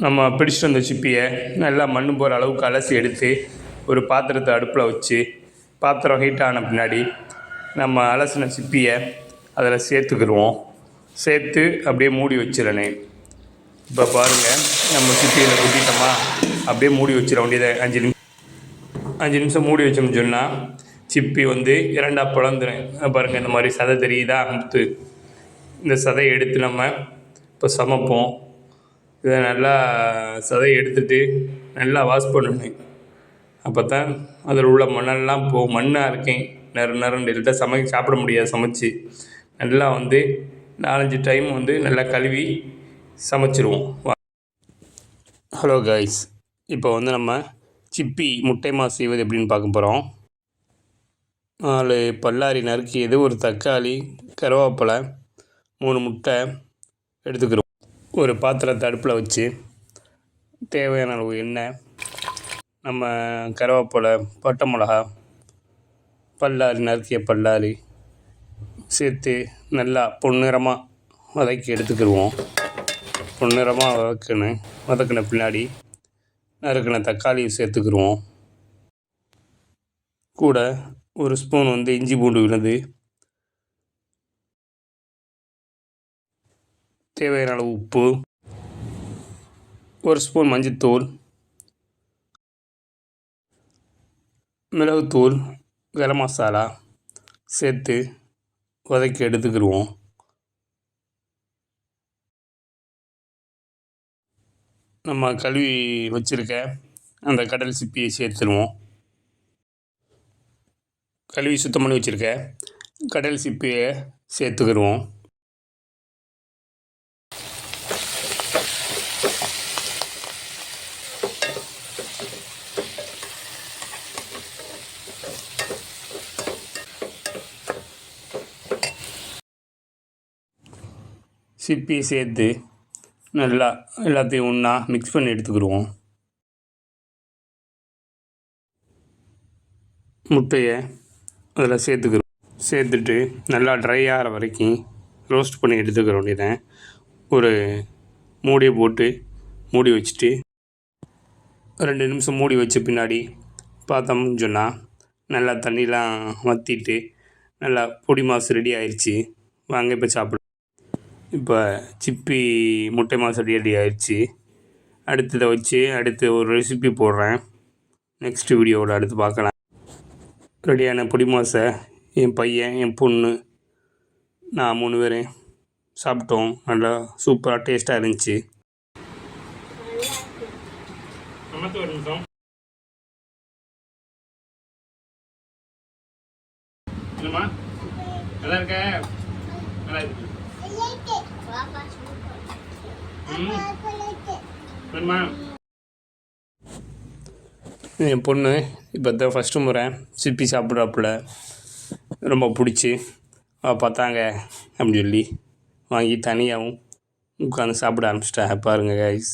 நம்ம பிடிச்சிட்டு வந்த சிப்பியை நல்லா மண் போகிற அளவுக்கு அலசி எடுத்து ஒரு பாத்திரத்தை அடுப்பில் வச்சு பாத்திரம் ஹீட் ஆன பின்னாடி நம்ம அலசின சிப்பியை அதில் சேர்த்துக்கிடுவோம். சேர்த்து அப்படியே மூடி வச்சிடணும். இப்போ பாருங்கள் நம்ம சிப்பியில் குட்டிட்டோமா அப்படியே மூடி வச்சிட வேண்டியதை. அஞ்சு நிமிஷம் அஞ்சு நிமிஷம் மூடி வச்சோம்னு சொன்னால் சிப்பி வந்து இரண்டாக பிளந்துடும் பாருங்கள் இந்த மாதிரி சதை தெரியுதா? முத்து இந்த சதையை எடுத்து நம்ம இப்போ சமைப்போம். இதை நல்லா சதையை எடுத்துட்டு நல்லா வாஷ் பண்ணணும். அப்போ தான் அதில் உள்ள மண்ணெல்லாம் போ மண்ணாக இருக்கேன். நறு நறுன்னு இருந்தால் சமைக்க சாப்பிட முடியாது சமைச்சு. நல்லா வந்து நாலஞ்சு டைம் வந்து நல்லா கழுவி சமைச்சிருவோம். ஹலோ கைஸ் இப்போ வந்து நம்ம சிப்பி முட்டை மாஸ் செய்வது எப்படின்னு பார்க்க போகிறோம் நாலு பல்லாரி நறுக்கியது ஒரு தக்காளி கருவேப்பிலை மூணு முட்டை எடுத்துக்கிறோம். ஒரு பாத்திரத்தை அடுப்பில் வச்சு தேவையான அளவு எண்ணெய் நம்ம கருவேப்பிலை பட்டை மிளகா பல்லாரி நறுக்கிய பல்லாரி சேர்த்து நல்லா பொன்னிறமாக வதக்கி எடுத்துக்கிடுவோம். பொன்னிறமாக வதக்கணும் வதக்கின பின்னாடி நறுக்கின தக்காளியை சேர்த்துக்கிடுவோம். கூட ஒரு ஸ்பூன் வந்து இஞ்சி பூண்டு விழுந்து தேவையான அளவு உப்பு ஒரு ஸ்பூன் மஞ்சத்தூள் மிளகுத்தூள் கரம் மசாலா சேர்த்து வதக்கி எடுத்துக்கிடுவோம். நம்ம கழுவி வச்சுருக்க அந்த கடல் சிப்பியை சேர்த்துருவோம். கழுவி சுத்தம் பண்ணி வச்சுருக்க கடல் சிப்பியை சேர்த்துக்கிடுவோம். சிப்பி சேர்த்து நல்லா எல்லாத்தையும் ஒன்றா மிக்ஸ் பண்ணி எடுத்துக்கிடுவோம். முட்டையை அதில் சேர்த்துக்கிறோம். சேர்த்துட்டு நல்லா ட்ரை ஆகிற வரைக்கும் ரோஸ்ட் பண்ணி எடுத்துக்கிற வேண்டியதான் ஒரு மூடியை போட்டு மூடி வச்சுட்டு ரெண்டு நிமிஷம் மூடி வச்ச பின்னாடி பார்த்தோம்னு சொன்னால் நல்லா தண்ணிலாம் வற்றிட்டு நல்லா பொடி மாசு ரெடி ஆயிடுச்சு வாங்க இப்போ சாப்பிட இப்போ சிப்பி முட்டை மாசு ரெடி ஆயிடுச்சு. அடுத்ததை வச்சு அடுத்து ஒரு ரெசிபி போடுறேன். நெக்ஸ்ட் வீடியோவில் அடுத்து பார்க்கலாம். ரெடியான பொடி மாசை என் பையன் என் பொண்ணு நான் மூணு பேரும் சாப்பிட்டோம். நல்லா சூப்பராக டேஸ்ட்டாக இருந்துச்சு. என்னம்மா? நல்லா இருக்க? நல்லா இருக்கு. என் பொண்ணு இப்போ தான் ஃபஸ்ட்டு முறை சிப்பி சாப்பிட்றாப்புல. ரொம்ப பிடிச்சி. பார்த்தாங்க அப்படின்னு சொல்லி வாங்கி தனியாகவும் உட்காந்து சாப்பிட ஆரம்பிச்சிட்டா. பாருங்கள் கைஸ்